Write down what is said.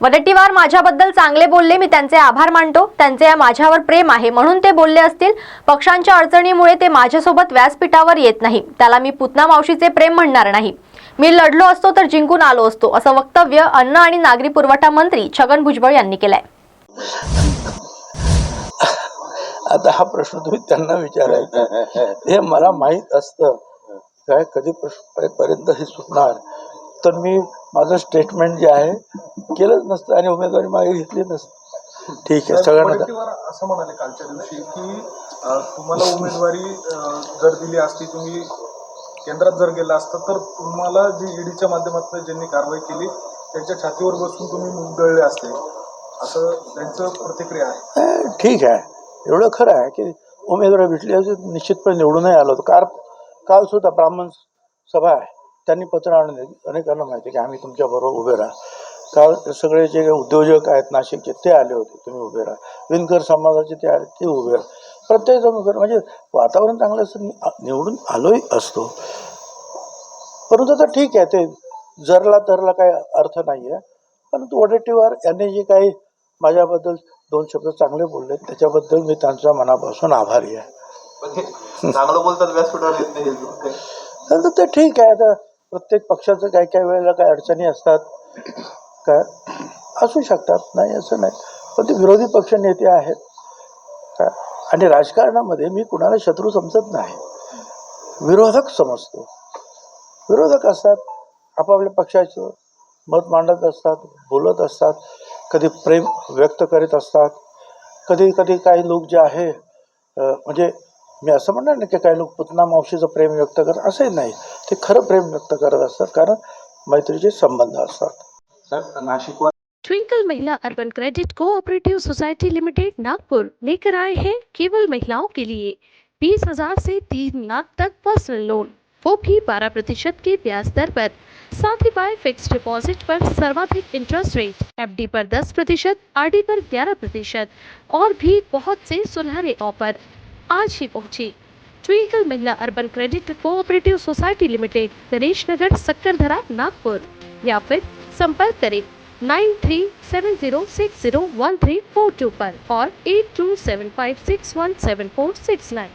वडट्टीवार माझ्याबद्दल चांगले बोलले मी त्यांचे आभार मानतो. त्यांचे या माझ्यावर प्रेम आहे म्हणून ते बोलले असतील. पक्षांच्या अडचणीमुळे ते माझ्यासोबत व्यासपीठावर येत नाही. त्याला मी पुतना मावशीचे प्रेम म्हणणार नाही. मी लढलो असतो तर जिंकून आलो असतो असं वक्तव्य अन्न आणि नागरी पुरवठा मंत्री छगन भुजबळ यांनी केलंय. आता हा प्रश्न तुम्ही त्यांना विचारायचा हे मला माहीत असतं. काय कधी पर्यंत हे सुटणार? तर मी माझं स्टेटमेंट जे आहे केलंच नसतं आणि उमेदवारी मागे घेतली नसतं. ठीक आहे सगळ्यांना असं म्हणाले कालच्या दिवशी की तुम्हाला उमेदवारी जर दिली असती तुम्ही केंद्रात जर गेला असता तर तुम्हाला जी ईडीच्या माध्यमातून ज्यांनी कारवाई केली त्यांच्या छातीवर बसून तुम्ही मुंगळले असते. असं त्यांचं प्रतिक्रिया आहे. ठीक आहे. एवढं खरं आहे की उमेदवारी भेटली निश्चितपणे निवडूनही आलो होतो. कार काल सुद्धा ब्राह्मण सभा आहे. त्यांनी पत्र आणून. अनेकांना माहिती की आम्ही तुमच्याबरोबर उभे राहा. काल सगळे जे उद्योजक आहेत नाशिकचे ते आले होते. तुम्ही उभे राहा. विणकर समाजाचे ते आले ते उभे राहा. प्रत्येकजण उभे राहा. म्हणजे वातावरण चांगलं असतं नि- निवडून आलोही असतो. परंतु आता ठीक आहे ते जरला तरला काही अर्थ नाही आहे परंतु वडेट्टीवार यांनी जे काही माझ्याबद्दल दोन शब्द चांगले बोलले त्याच्याबद्दल मी त्यांच्या मनापासून आभारी आहे. चांगलं बोलतात व्यासपीठावर. नंतर ते ठीक आहे. आता प्रत्येक पक्षाचं काही काही वेळेला काय अडचणी असतात काय असू शकतात नाही असं नाही. पण ते विरोधी पक्ष नेते आहेत. काय? आणि राजकारणामध्ये मी कुणाला शत्रू समजत नाही. विरोधक समजतो. विरोधक असतात आपापल्या पक्षाचं मत मांडत असतात बोलत असतात कधी प्रेम व्यक्त करीत असतात कधी कधी काही लोक जे आहे म्हणजे मी असं म्हणणार नाही की काही लोक पुतना मावशीचं प्रेम व्यक्त करत असंही नाही। ते खरं प्रेम व्यक्त करत असतात कारण मैत्रीचे संबंध असतात साहेब Nashik twinkle Mahila urban credit cooperative society limited Nagpur लेकर आए हैं केवल महिलाओं के लिए। बीस हज़ार से तीन लाख तक पर्सनल लोन। वो भी बारह प्रतिशत के ब्याज दर पर। साथ ही बाय फिक्स डिपॉजिट पर सर्वाधिक इंटरेस्ट रेट। एफडी पर 10 प्रतिशत आर पर 11 प्रतिशत। और भी बहुत से सुनहरे ऑफ़र। आज ही पहुँची। Twinkle Mahila urban credit cooperative society limited Ganesh Nagar Sakkardara Nagpur या फिर संपर्क करें nine three seven zero six zero one three four two पर और eight two seven five six one seven four six nine